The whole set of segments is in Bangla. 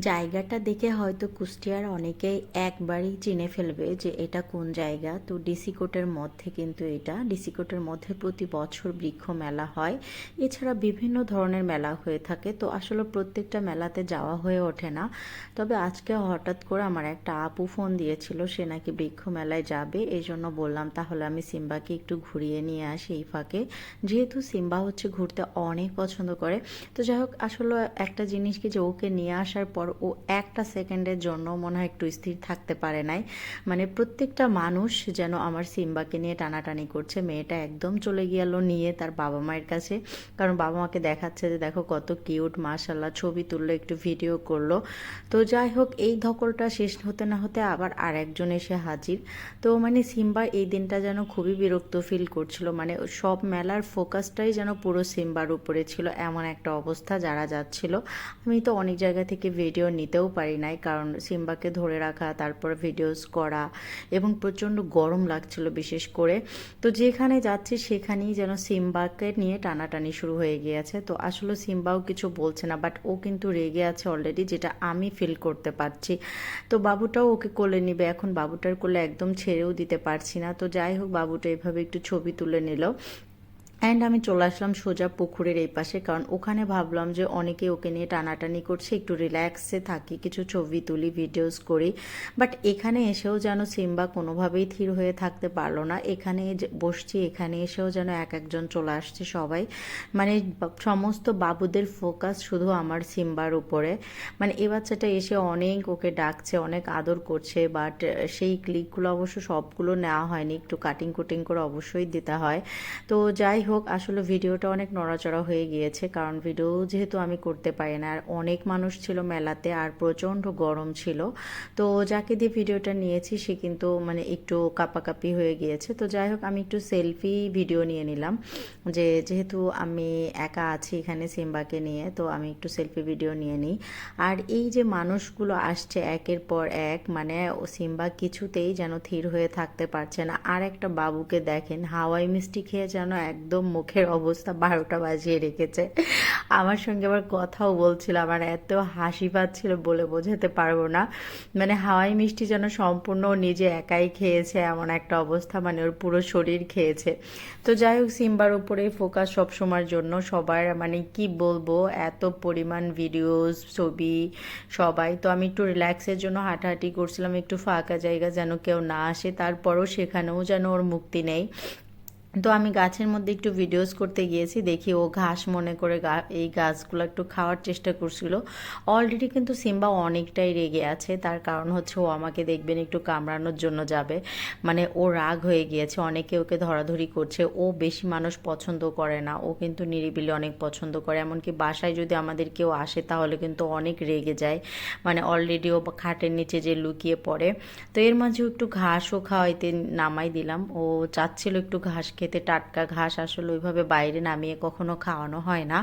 জায়গাটা দেখে হয়তো কুষ্টিয়ার অনেকেই একবারই চিনে ফেলবে যে এটা কোন জায়গা। তো ডিসি কোটের মধ্যে কিন্তু এটা। ডিসি কোটের মধ্যে প্রতি বছর বৃক্ষ মেলা হয়। এছাড়া বিভিন্ন ধরনের মেলা হয়ে থাকে। তো আসলে প্রত্যেকটা মেলাতে যাওয়া হয়ে ওঠে না। তবে আজকে হঠাৎ করে আমার একটা আপু ফোন দিয়েছিল, সে নাকি বৃক্ষ মেলায় যাবে। এই জন্য বললাম, তাহলে আমি সিম্বাকে একটু ঘুরিয়ে নিয়ে আসি এই ফাঁকে। যেহেতু সিম্বা হচ্ছে ঘুরতে অনেক পছন্দ করে। তো যাই হোক, আসলে একটা জিনিস কি যে ওকে নিয়ে আসার পর ও একটা সেকেন্ডের জন্য মনে হয় একটু স্থির থাকতে পারে নাই। মানে প্রত্যেকটা মানুষ যেন আমার সিম্বাকে নিয়ে টানাটানি করছে, মেয়েটা একদম চলে গেল নিয়ে তার বাবা মায়ের কাছে। কারণ বাবা মাকে দেখাচ্ছে যে দেখো কত কিউট মাশাল্লাহ ছবি তুললো, একটু ভিডিও করল। তো যাই হোক, এই ধকলটা শেষ হতে না হতে আবার আর একজন এসে হাজির। তো মানে সিম্বা এই দিনটা যেন খুবই বিরক্ত ফিল করছিল। মানে সব মেলার ফোকাসটাই যেন পুরো সিম্বার উপরে ছিল, এমন একটা অবস্থা যারা যাচ্ছিল। আমি তো অনেক জায়গা থেকে ভিডিও নিতেও পারি নাই, কারণ সিম্বাকে ধরে রাখা, তারপর ভিডিওস করা এবং প্রচণ্ড গরম লাগছিল বিশেষ করে। তো যেখানে যাচ্ছি সেখানেই যেন সিম্বাকে নিয়ে টানাটানি শুরু হয়ে গিয়েছে। তো আসলে সিম্বাও কিছু বলছে না বাট ও কিন্তু রেগে আছে অলরেডি যেটা আমি ফিল করতে পারছি। তো বাবুটাও ওকে কোলে নিবে, এখন বাবুটার কোলে একদম ছেড়েও দিতে পারছি না। তো যাই হোক, বাবুটা এভাবে একটু ছবি তুলে নিল। অ্যান্ড আমি চলে আসলাম সোজা পুকুরের এই পাশে, কারণ ওখানে ভাবলাম যে অনেকে ওকে নিয়ে টানাটানি করছে, একটু রিল্যাক্সে থাকি, কিছু ছবি তুলি ভিডিওস করি। বাট এখানে এসেও যেন সিম্বা কোনোভাবেই থির হয়ে থাকতে পারল না। এখানে বসছি, এখানে এসেও যেন এক একজন চলে আসছে সবাই। মানে সমস্ত বাবুদের ফোকাস শুধু আমার সিম্বার উপরে। মানে এ বাচ্চাটা এসে অনেক ওকে ডাকছে, অনেক আদর করছে বাট সেই ক্লিকগুলো অবশ্য সবগুলো নেওয়া হয়নি। একটু কাটিং কুটিং করে অবশ্যই দিতে হয়। তো যাই হোক হোক, আসলে ভিডিওটা অনেক নড়াচড়া হয়ে গিয়েছে। কারণ ভিডিও যেহেতু আমি করতে পারি না, আর অনেক মানুষ ছিল মেলাতে, আর প্রচণ্ড গরম ছিল। তো যাকে দিয়ে ভিডিওটা নিয়েছি, সে কিন্তু মানে একটু কাপাকাপি হয়ে গিয়েছে। তো যাই হোক, আমি একটু সেলফি ভিডিও নিয়ে নিলাম। যে যেহেতু আমি একা আছি এখানে সিম্বাকে নিয়ে, তো আমি একটু সেলফি ভিডিও নিয়ে নিই। আর এই যে মানুষগুলো আসছে একের পর এক মানে সিম্বা কিছুতেই যেন থির হয়ে থাকতে পারছে না। আর একটা বাবুকে দেখেন, হাওয়াই মিষ্টি খেয়ে যেন একদম মুখের অবস্থা বারোটা বাজিয়ে রেখেছে। আমার সঙ্গে আবার কথাও বলছিল, আমার এত হাসি পাচ্ছিল বলে বোঝাতে পারব না। মানে হাওয়াই মিষ্টি যেন সম্পূর্ণ নিজে একাই খেয়েছে, এমন একটা অবস্থা মানে ওর পুরো শরীর খেয়েছে। তো যাই হোক, সিম্বার উপরেই ফোকাস সবসময়ের জন্য সবার মানে কি বলব, এত পরিমাণ ভিডিওস ছবি, সবাই। তো আমি একটু রিল্যাক্সের জন্য হাঁটাহাঁটি করছিলাম, একটু ফাঁকা জায়গা যেন কেউ না আসে, তারপরও সেখানেও যেন ওর মুক্তি নেই। তো আমি গাছের মধ্যে একটু ভিডিওস করতে গিয়েছি, দেখি ও ঘাস মনে করে এই গাছগুলো একটু খাওয়ার চেষ্টা করছিল। অলরেডি কিন্তু সিম্বা অনেকটাই রেগে আছে, তার কারণ হচ্ছে ও আমাকে দেখবেন একটু কামড়ানোর জন্য যাবে। মানে ও রাগ হয়ে গিয়েছে, অনেকে ওকে ধরাধরি করছে, ও বেশি মানুষ পছন্দ করে না, ও কিন্তু নিরিবিলি অনেক পছন্দ করে। এমনকি বাসায় যদি আমাদের কেউ আসে, তাহলে কিন্তু অনেক রেগে যায়। মানে অলরেডি ও খাটের নিচে যে লুকিয়ে পড়ে। তো এর মাঝেও একটু ঘাসও খাওয়াইতে নামাই দিলাম। ও চাচ্ছিল একটু ঘাস খেতে টাটকা ঘাস আসলে ওইভাবে বাইরে নামিয়ে কখনো খাওয়ানো হয় না।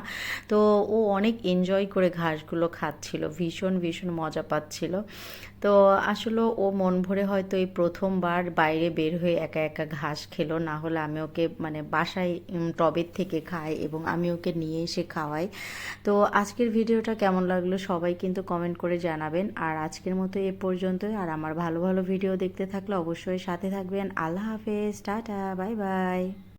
তো ও অনেক এনজয় করে ঘাসগুলো খাচ্ছিল, ভীষণ ভীষণ মজা পাচ্ছিল। তো আসলে ও মন ভরে হয়তো এই প্রথমবার বাইরে বের হয়ে একা একা ঘাস খেলো, না হলে আমি ওকে মানে বাসায় টবের থেকে খাই এবং আমি ওকে নিয়ে এসে খাওয়াই। তো আজকের ভিডিওটা কেমন লাগল সবাই কিন্তু কমেন্ট করে জানাবেন। আর আজকের মতো এ পর্যন্তই। আর আমার ভালো ভালো ভিডিও দেখতে থাকলে অবশ্যই সাথে থাকবেন। আল্লাহ হাফেজ, টাটা, বাই বাই। Bye.